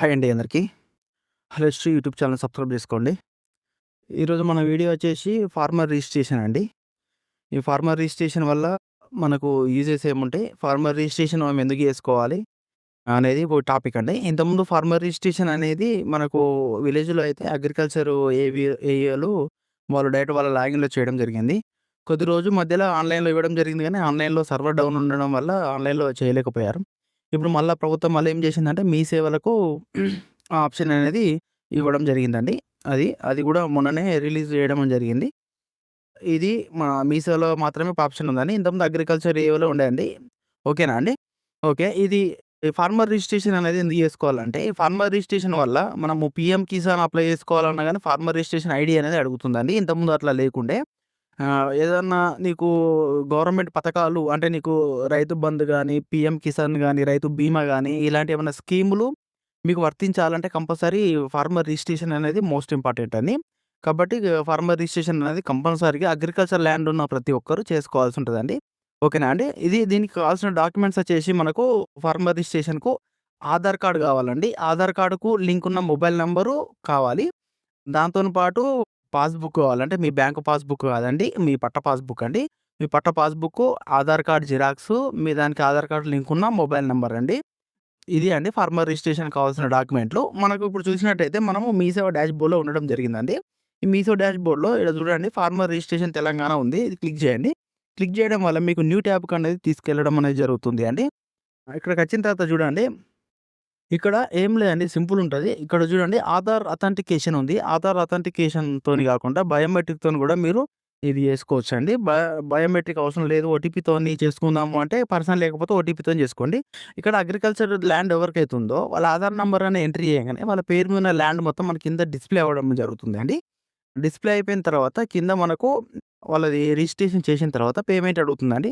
Hi అండి అందరికీ. Hello Shri YouTube channel subscribe చేసుకోండి. ఈరోజు మన వీడియో వచ్చేసి ఫార్మర్ రిజిస్ట్రేషన్ అండి. ఈ ఫార్మర్ రిజిస్ట్రేషన్ వల్ల మనకు యూజెస్ ఏముంటాయి ఫార్మర్ రిజిస్ట్రేషన్ మనం ఎందుకు చేసుకోవాలి అనేది ఒక టాపిక్ అండి. ఇంతకుముందు ఫార్మర్ రిజిస్ట్రేషన్ అనేది మనకు విలేజ్లో అయితే అగ్రికల్చర్ ఏవి ఏఈలు వాళ్ళు డైరెక్ట్ వాళ్ళ లాగిన్లో చేయడం జరిగింది. కొద్ది రోజు మధ్యలో ఆన్లైన్లో ఇవ్వడం జరిగింది కానీ ఆన్లైన్లో సర్వర్ డౌన్ ఉండడం వల్ల ఆన్లైన్లో చేయలేకపోయారు. ఇప్పుడు మళ్ళీ ప్రభుత్వం మళ్ళీ ఏం చేసిందంటే మీ సేవలకు ఆప్షన్ అనేది ఇవ్వడం జరిగిందండి. అది అది కూడా మొన్ననే రిలీజ్ చేయడం జరిగింది. ఇది మా మీ సేవలో మాత్రమే ఆప్షన్ ఉందండి. ఇంతకుముందు అగ్రికల్చర్ ఏవోలో ఉండేయండి. ఓకేనా అండి? ఓకే ఇది ఫార్మర్ రిజిస్ట్రేషన్ అనేది ఎందుకు చేసుకోవాలంటే ఈ ఫార్మర్ రిజిస్ట్రేషన్ వల్ల మనము పిఎం కిసాన్ అప్లై చేసుకోవాలన్నా కానీ ఫార్మర్ రిజిస్ట్రేషన్ ఐడి అనేది అడుగుతుందండి. ఇంతకుముందు అట్లా లేకుండే. ఏదన్నా నీకు గవర్నమెంట్ పథకాలు అంటే నీకు రైతు బంధు కానీ పిఎం కిసాన్ కానీ రైతు బీమా కానీ ఇలాంటి ఏమైనా స్కీములు మీకు వర్తించాలంటే కంపల్సరీ ఫార్మర్ రిజిస్ట్రేషన్ అనేది మోస్ట్ ఇంపార్టెంట్ అని. కాబట్టి ఫార్మర్ రిజిస్ట్రేషన్ అనేది కంపల్సరీగా అగ్రికల్చర్ ల్యాండ్ ఉన్న ప్రతి ఒక్కరు చేసుకోవాల్సి ఉంటుందండి. ఓకేనా? అండి ఇది దీనికి కావాల్సిన డాక్యుమెంట్స్ వచ్చేసి మనకు ఫార్మర్ రిజిస్ట్రేషన్కు ఆధార్ కార్డు కావాలండి. ఆధార్ కార్డుకు లింక్ ఉన్న మొబైల్ నెంబరు కావాలి. దాంతో పాటు పాస్బుక్ కావాలంటే మీ బ్యాంకు పాస్బుక్ కాదండి. మీ పట్ట పాస్బుక్ అండి. మీ పట్ట పాస్బుక్ ఆధార్ కార్డ్ జిరాక్స్ మీ దానికి ఆధార్ కార్డు లింక్ ఉన్న మొబైల్ నెంబర్ అండి. ఇది అండి ఫార్మర్ రిజిస్ట్రేషన్ కావాల్సిన డాక్యుమెంట్లు. మనకు ఇప్పుడు చూసినట్టయితే మనము మీసేవ డాష్ బోర్డ్లో ఉండడం జరిగిందండి. ఈ మీసేవ డాష్ బోర్డ్లో ఇక్కడ చూడండి ఫార్మర్ రిజిస్ట్రేషన్ తెలంగాణ ఉంది. ఇది క్లిక్ చేయండి. క్లిక్ చేయడం వల్ల మీకు న్యూ ట్యాబ్కి అనేది తీసుకెళ్ళడం అనేది జరుగుతుంది అండి. ఇక్కడికి వచ్చిన తర్వాత చూడండి ఇక్కడ ఏం లేదండి. సింపుల్ ఉంటుంది. ఇక్కడ చూడండి ఆధార్ అథెంటికేషన్ ఉంది. ఆధార్ అథెంటికేషన్తో కాకుండా బయోమెట్రిక్తో కూడా మీరు ఇది చేసుకోవచ్చు అండి బయోమెట్రిక్ అవసరం లేదు. ఓటీపీతో చేసుకుందాము అంటే పర్సనల్ లేకపోతే ఓటీపీతో చేసుకోండి. ఇక్కడ అగ్రికల్చర్ ల్యాండ్ ఎవరికైతే ఉందో వాళ్ళ ఆధార్ నెంబర్ అని ఎంట్రీ చేయగానే వాళ్ళ పేరు మీద ల్యాండ్ మొత్తం మన కింద డిస్ప్లే అవ్వడం జరుగుతుంది అండి. డిస్ప్లే అయిపోయిన తర్వాత కింద మనకు వాళ్ళది రిజిస్ట్రేషన్ చేసిన తర్వాత పేమెంట్ అడుగుతుందండి.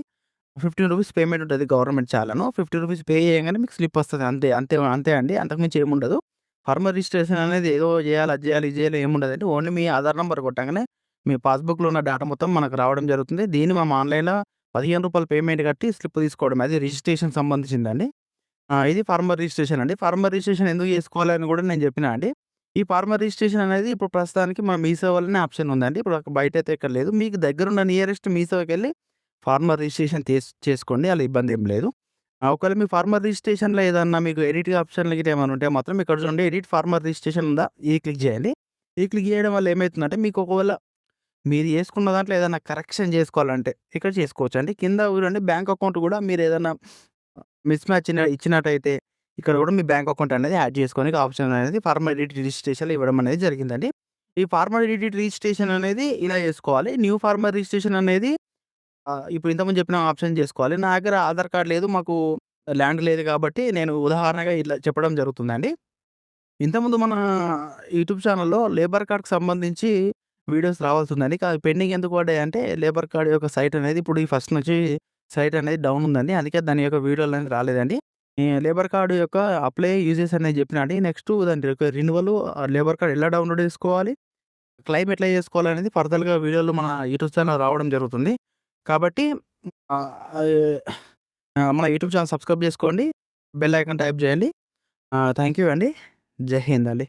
ఫిఫ్టీన్ రూపీస్ పేమెంట్ ఉంటుంది గవర్నమెంట్ చాలను. ఫిఫ్టీ రూపీస్ పే చేయగానే మీకు స్లిప్ వస్తుంది. అంతే అంతే అంతే అండి. అంతకుమించి ఏముండదు ఫార్మర్ రిజిస్ట్రేషన్ అనేది ఏదో చేయాలి అది చేయాలి ఇది చేయాలి ఏముండదు అంటే ఓన్లీ మీ ఆధార్ నెంబర్ కొట్టగానే మీ పాస్బుక్లో ఉన్న డేటా మొత్తం మనకు రావడం జరుగుతుంది. దీన్ని మనం ఆన్లైన్లో పదిహేను రూపాయలు పేమెంట్ కట్టి స్లిప్ తీసుకోవడం. అది రిజిస్ట్రేషన్ సంబంధించిందండి. ఇది ఫార్మర్ రిజిస్ట్రేషన్ అండి. ఫార్మర్ రిజిస్ట్రేషన్ ఎందుకు చేసుకోవాలని కూడా నేను చెప్పిన అండి. ఈ ఫార్మర్ రిజిస్ట్రేషన్ అనేది ఇప్పుడు ప్రస్తుతానికి మన మీసో వల్లనే ఆప్షన్ ఉందండి. ఇప్పుడు బయట అయితే ఎక్కడ లేదు. మీకు దగ్గరున్న నియరెస్ట్ మీసోకి వెళ్ళి ఫార్మర్ రిజిస్ట్రేషన్ చేసుకోండి. అలా ఇబ్బంది ఏం లేదు. ఆ, ఒకవేళ మీ ఫార్మర్ రిజిస్ట్రేషన్లో ఏదన్నా మీకు ఎడిట్ ఆప్షన్లు గిట్ట ఏమైనా ఉంటే మాత్రం ఇక్కడ చూడండి ఎడిట్ ఫార్మర్ రిజిస్ట్రేషన్ ఉందా? ఈ క్లిక్ చేయండి. ఈ క్లిక్ చేయడం వల్ల ఏమవుతుందంటే మీకు ఒకవేళ మీరు చేసుకున్న దాంట్లో ఏదైనా కరెక్షన్ చేసుకోవాలంటే ఇక్కడ చేసుకోవచ్చు అండి కింద చూడండి బ్యాంక్ అకౌంట్ కూడా మీరు ఏదైనా మిస్ మ్యాచ్ ఇచ్చినట్టయితే ఇక్కడ కూడా మీ బ్యాంక్ అకౌంట్ అనేది యాడ్ చేసుకొని ఆప్షన్ అనేది ఫార్మర్ ఎడిట్ రిజిస్ట్రేషన్ ఇవ్వడం అనేది జరిగిందండి. ఈ ఫార్మర్ ఎడిట్ రిజిస్ట్రేషన్ అనేది ఇలా చేసుకోవాలి. న్యూ ఫార్మర్ రిజిస్ట్రేషన్ అనేది ఇప్పుడు ఇంతకుముందు చెప్పిన ఆప్షన్ చేసుకోవాలి. నా దగ్గర ఆధార్ కార్డ్ లేదు మాకు ల్యాండ్ లేదు కాబట్టి నేను ఉదాహరణగా ఇట్లా చెప్పడం జరుగుతుందండి. ఇంతకుముందు మన యూట్యూబ్ ఛానల్లో లేబర్ కార్డ్కి సంబంధించి వీడియోస్ రావాల్సి ఉందండి కాదు పెండింగ్ ఎందుకు పడ్డాయి అంటే లేబర్ కార్డ్ యొక్క సైట్ అనేది ఇప్పుడు ఈ ఫస్ట్ నుంచి సైట్ అనేది డౌన్ ఉందండి. అందుకే దాని యొక్క వీడియోలు అనేది రాలేదండి. లేబర్ కార్డు యొక్క అప్లై యూజెస్ అనేది చెప్పిన అండి. నెక్స్ట్ దాని రిన్యువల్ లేబర్ కార్డ్ ఎలా డౌన్లోడ్ చేసుకోవాలి క్లైమ్ ఎట్లా చేసుకోవాలి అనేది ఫర్దర్గా వీడియోలు మన యూట్యూబ్ ఛానల్ రావడం జరుగుతుంది. కాబట్టి మన యూట్యూబ్ ఛానల్ సబ్స్క్రైబ్ చేసుకోండి. బెల్ ఐకాన్ టైప్ చేయండి. థ్యాంక్ యూ అండి. జై హింద్ అండి.